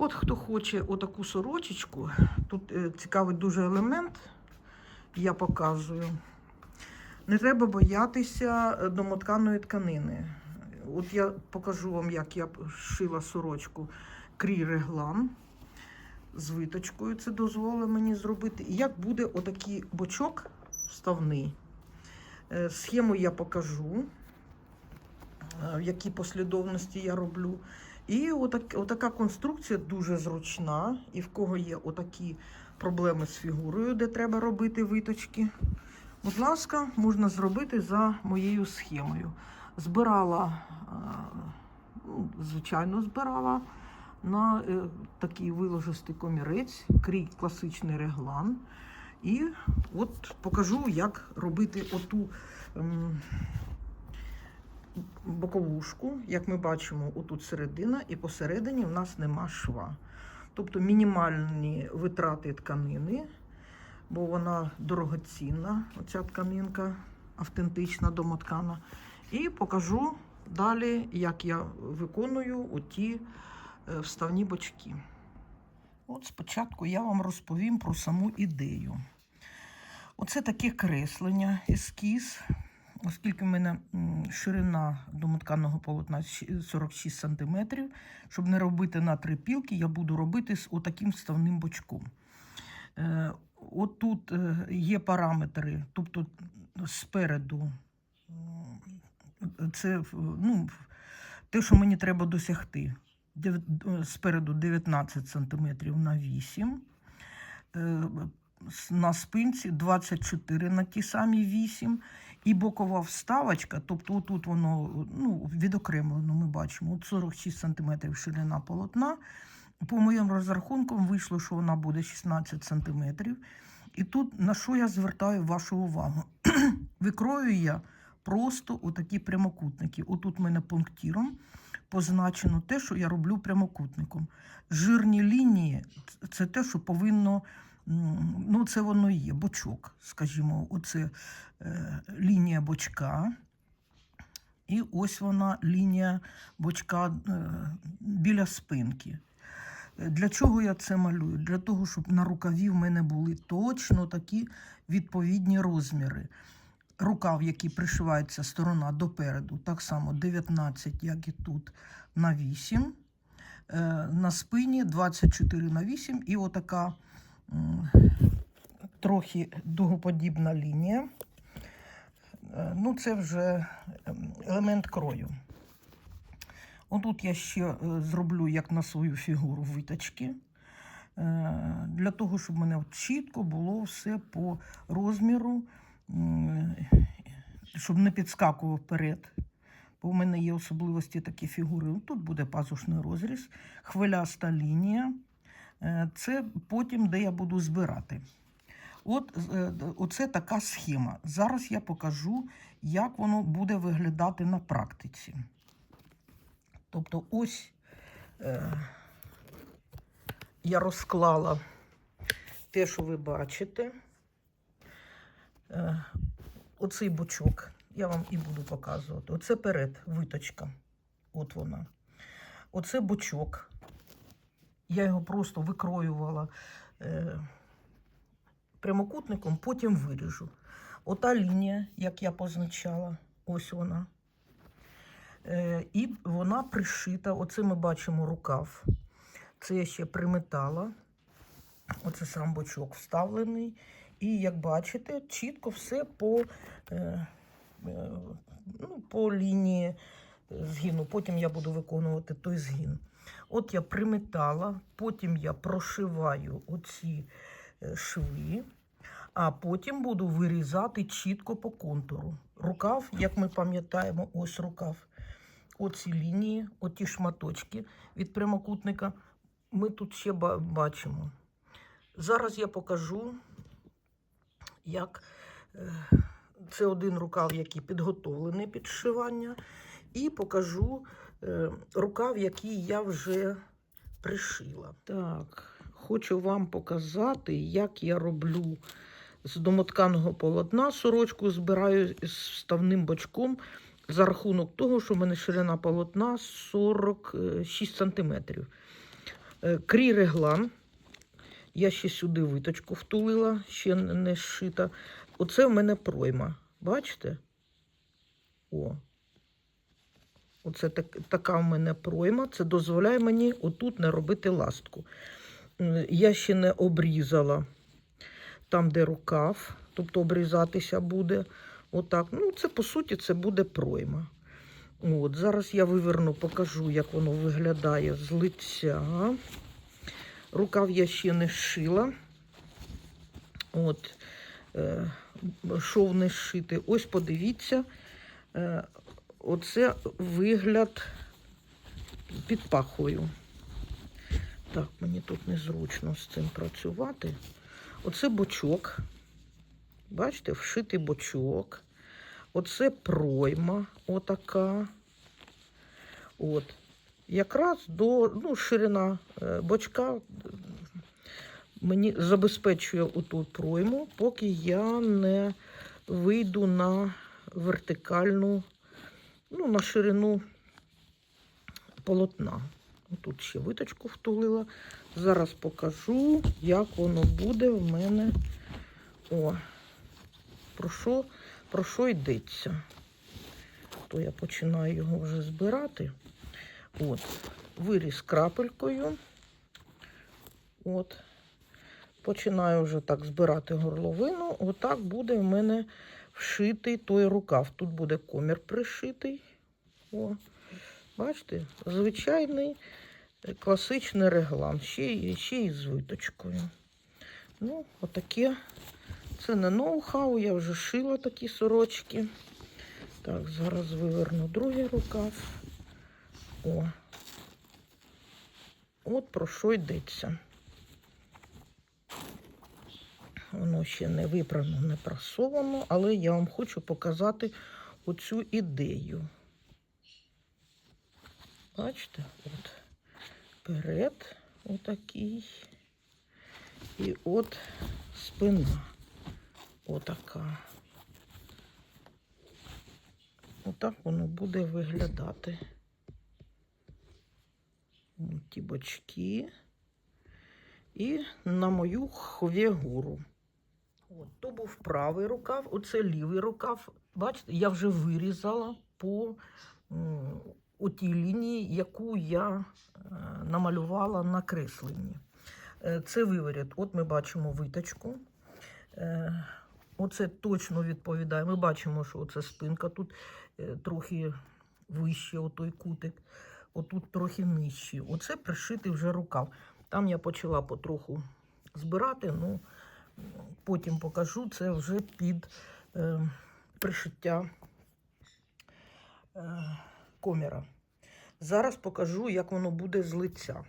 От хто хоче отаку сорочечку, тут е, цікавий дуже елемент, я показую. Не треба боятися е, домотканої тканини. От я покажу вам, як я шила сорочку крій реглан з виточкою. Це дозволить мені зробити. І як буде отакий бочок вставний. Е, Схему я покажу, в якій послідовності я роблю. І отак, отака конструкція дуже зручна. І в кого є отакі проблеми з фігурою, де треба робити виточки. Будь ласка, можна зробити за моєю схемою. Збирала, е, ну, звичайно, збирала на е, такий виложистий комірець, крій класичний реглан. І от покажу, як робити оту ем, боковушку. Як ми бачимо, отут середина, і посередині в нас нема шва. Тобто мінімальні витрати тканини, бо вона дорогоцінна, оця тканинка автентична домоткана. І покажу далі, як я виконую оті е, вставні бочки. От спочатку я вам розповім про саму ідею. Оце таке креслення, ескіз. Оскільки в мене ширина домотканого полотна 46 см, щоб не робити на три пілки, я буду робити з отаким вставним бочком. Е, От тут е, є параметри, тобто спереду це ну, те, що мені треба досягти. Е, Спереду 19 см на 8 е, на спинці 24 на ті самі 8. І бокова вставочка, тобто отут воно ну, відокремлено, ми бачимо, от 46 см ширина полотна. По моїм розрахункам вийшло, що вона буде 16 см. І тут на що я звертаю вашу увагу? Викрою я просто отакі прямокутники. Отут в мене пунктиром позначено те, що я роблю прямокутником. Жирні лінії це те, що повинно, ну це воно є, бочок, скажімо, оце е, лінія бочка. І ось вона лінія бочка е, біля спинки. Для чого я це малюю? Для того, щоб на рукаві в мене були точно такі відповідні розміри. Рукав, який пришивається сторона допереду, так само 19, як і тут, на 8. Е, На спині 24 на 8 і отака трохи дугоподібна лінія. Е, Ну, це вже ем, елемент крою. Отут я ще е, зроблю, як на свою фігуру, виточки. Е, Для того, щоб в мене чітко було все по розміру, щоб не підскакував вперед. Бо в мене є особливості такі фігури. Тут буде пазушний розріз, хвиляста лінія. Е, Це потім, де я буду збирати. От е, оце така схема. Зараз я покажу, як воно буде виглядати на практиці. Тобто, ось е, я розклала те, що ви бачите. Оцей бочок я вам і буду показувати. Оце перед виточка. От вона. Оце бочок. Я його просто викроювала. Е, прямокутником, потім виріжу. Ота лінія, як я позначала, ось вона. Е, і вона пришита. Оце ми бачимо рукав. Це я ще приметала. Оце сам бочок вставлений. І як бачите, чітко все по, е, е, ну, по лінії згину. Потім я буду виконувати той згин. От я приметала, потім я прошиваю оці е, шви, а потім буду вирізати чітко по контуру. Рукав, як ми пам'ятаємо, ось рукав. Оці лінії, оті шматочки від прямокутника ми тут ще бачимо. Зараз я покажу, як е, це один рукав, який підготовлений під зшивання, і покажу рукав, який я вже пришила. Так, хочу вам показати, як я роблю з домотканого полотна сорочку, збираю з вставним бочком за рахунок того, що в мене ширина полотна 46 см. Е, Крій реглан. Я ще сюди виточку втулила, ще не зшита. Оце в мене пройма. Бачите? О. Оце так, така в мене пройма. Це дозволяє мені отут не робити ластку. Я ще не обрізала там, де рукав, тобто обрізатися буде. Отак. Ну, це по суті це буде пройма. От, зараз я виверну, покажу, як воно виглядає з лиця. Рукав я ще не шила. От, е, шов не шити. Ось подивіться, е, оце вигляд під пахою. Так, мені тут незручно з цим працювати. Оце бочок. Бачите, вшитий бочок. Оце пройма отака. От. Якраз до ну, ширина е, бочка е, мені забезпечує оту пройму, поки я не вийду на вертикальну, ну, на ширину полотна. Тут ще виточку втулила. Зараз покажу, як воно буде в мене. О, про що, про що йдеться. То я починаю його вже збирати. От, виріз крапелькою. От. Починаю вже так збирати горловину. Отак буде в мене вшитий той рукав. Тут буде комір пришитий. О, бачите, звичайний е, класичний реглан, ще, ще й з виточкою. Ну, отаке. Це не ноу-хау, я вже шила такі сорочки. Так, зараз виверну другий рукав. О. От про що йдеться. Воно ще не випрано, не прасовано, але я вам хочу показати оцю ідею. Бачите, от перед отакий. І от спина отака. Отак воно буде виглядати. Ті бочки. І на мою хвігуру. От, то був правий рукав, оце лівий рукав. Бачите, я вже вирізала по тій лінії, яку я е, намалювала на кресленні. Е, Це виворіт. От ми бачимо виточку. Е, Оце точно відповідає. Ми бачимо, що оце спинка тут трохи вище, отой кутик, отут трохи нижче. Оце пришитий вже рукав. Там я почала потроху збирати, ну потім покажу це вже під е, пришиття е, коміра. Зараз покажу, як воно буде з лиця.